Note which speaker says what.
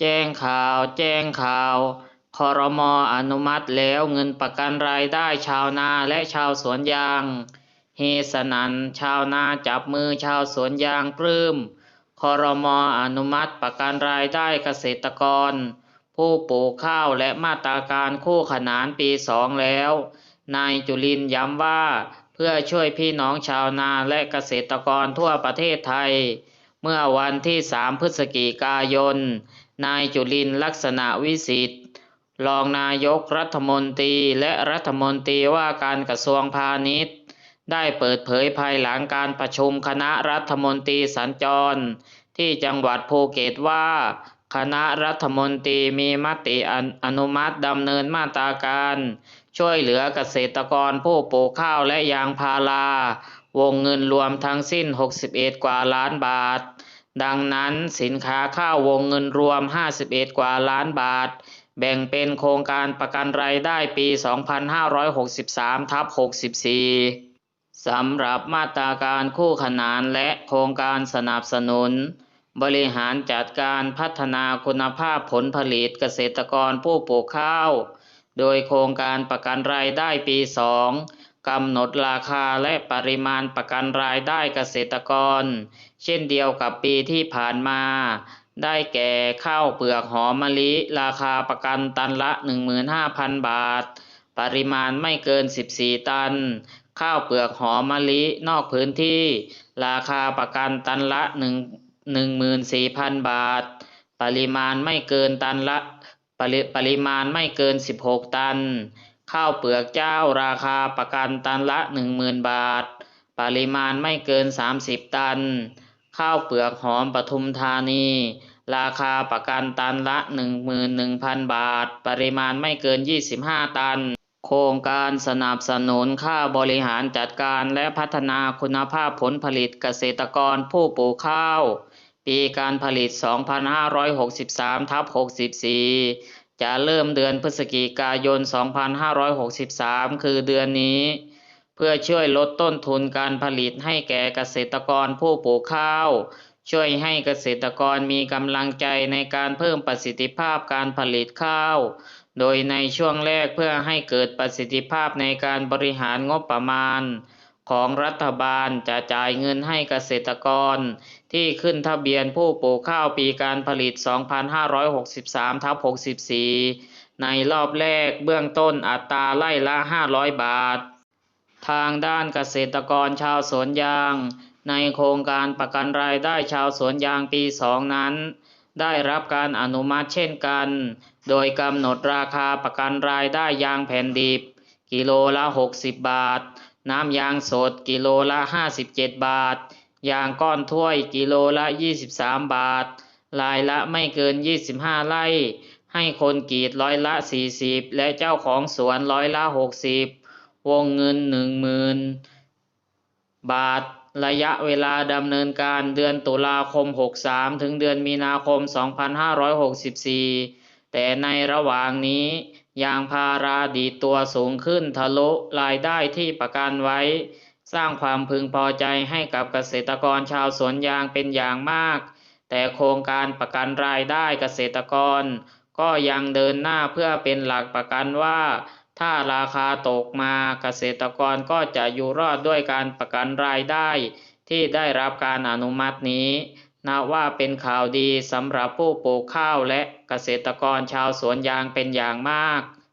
Speaker 1: แจ้งข่าว แจ้งข่าว คอรมออนุมัติแล้วเงินประกันรายได้ชาวนาและชาวสวนยาง เฮสนันชาวนาจับมือชาวสวนยางปลื้ม คอรมออนุมัติประกันรายได้เกษตรกร ผู้ปลูกข้าวและมาตราการคู่ขนานปีสองแล้ว นายจุลินย้ำว่าเพื่อช่วยพี่น้องชาวนาและเกษตรกรทั่วประเทศไทย เมื่อวันที่ 3 พฤศจิกายน นายจุลินลักษณะวิสิทธิ์รองนายกรัฐมนตรีและรัฐมนตรีว่าการกระทรวงพาณิชย์ ได้เปิดเผยภายหลังการประชุมคณะรัฐมนตรีสัญจร ที่จังหวัดภูเก็ตว่า คณะรัฐมนตรีมีมติอนุอนุมัติดำเนินมาตราการ ช่วยเหลือเกษตรกรผู้ปลูกข้าวและยางพาราวงเงินรวมทั้งสิ้น 61 กว่าล้านบาท ดังนั้นสินค้าข้าววงเงินรวม 51 กว่าล้านบาท แบ่งเป็นโครงการประกันรายได้ปี 2563ทับ64 สำหรับมาตราการคู่ขนานและโครงการสนับสนุน บริหารจัดการพัฒนาคุณภาพผลผลิตเกษตรกรผู้ปลูกข้าว โดยโครงการประกันรายได้ปี 2 กำหนดราคาและปริมาณประกันรายได้เกษตรกร เช่นเดียวกับปีที่ผ่านมา ได้แก่ข้าวเปลือกหอมมะลิ ราคาประกันตันละ 15,000 บาท ปริมาณไม่เกิน 14 ตัน ข้าวเปลือกหอมมะลินอกพื้นที่ ราคาประกันตันละ 14,000 บาท ปริมาณไม่เกินตันละปริปริมาณไม่เกิน 16 ตัน ข้าวเปลือกเจ้าราคาประกันตันละ 10,000 บาท ปริมาณไม่เกิน 30 ตัน ข้าวเปลือกหอมปทุมธานี ราคาประกันตันละ 11,000 บาท ปริมาณไม่เกิน 25 ตัน โครงการสนับสนุนค่าบริหารจัดการและพัฒนาคุณภาพผลผลิตเกษตรกรผู้ปลูกข้าว ปีการผลิต 2563ทับ64 จะเริ่มเดือนพฤศจิกายน 2563 คือเดือนนี้ เพื่อช่วยลดต้นทุนการผลิตให้แก่เกษตรกรผู้ปลูกข้าว ช่วยให้เกษตรกรมีกำลังใจในการเพิ่มประสิทธิภาพการผลิตข้าว โดยในช่วงแรกเพื่อให้เกิดประสิทธิภาพในการบริหารงบประมาณ ของรัฐบาลจะจ่ายเงินให้เกษตรกร ที่ขึ้นทะเบียนผู้ปลูกข้าวปีการผลิต 2563ทับ64 ในรอบแรกเบื้องต้นอัตราไล่ละ 500 บาท ทางด้านเกษตรกรชาวสวนยาง ในโครงการประกันรายได้ชาวสวนยางปี 2 นั้น ได้รับการอนุมัติเช่นกัน โดยกำหนดราคาประกันรายได้ยางแผ่นดิบ กิโลละ 60 บาท น้ำยางสดกิโลละ 57 บาท ยางก้อนถ้วยกิโลละ 23 บาทรายละไม่เกิน 25 ไร่ ให้คนกรีดร้อยละ 40 และเจ้าของสวนร้อยละ 60 วงเงิน 10,000 บาท ระยะเวลาดำเนินการเดือนตุลาคม 63 ถึงเดือนมีนาคม 2564 แต่ในระหว่างนี้ ยางพาราดีตัวสูงขึ้นทะลุรายได้ที่ประกันไว้ สร้างความพึงพอใจให้กับเกษตรกรชาวสวนยางเป็นอย่างมาก แต่โครงการประกันรายได้เกษตรกร ก็ยังเดินหน้าเพื่อเป็นหลักประกันว่า ถ้าราคาตกมาเกษตรกรก็จะอยู่รอดด้วยการประกันรายได้ที่ได้รับการอนุมัตินี้ นับว่าเป็นข่าวดีสำหรับผู้ปลูกข้าวและเกษตรกรชาวสวนยางเป็นอย่างมาก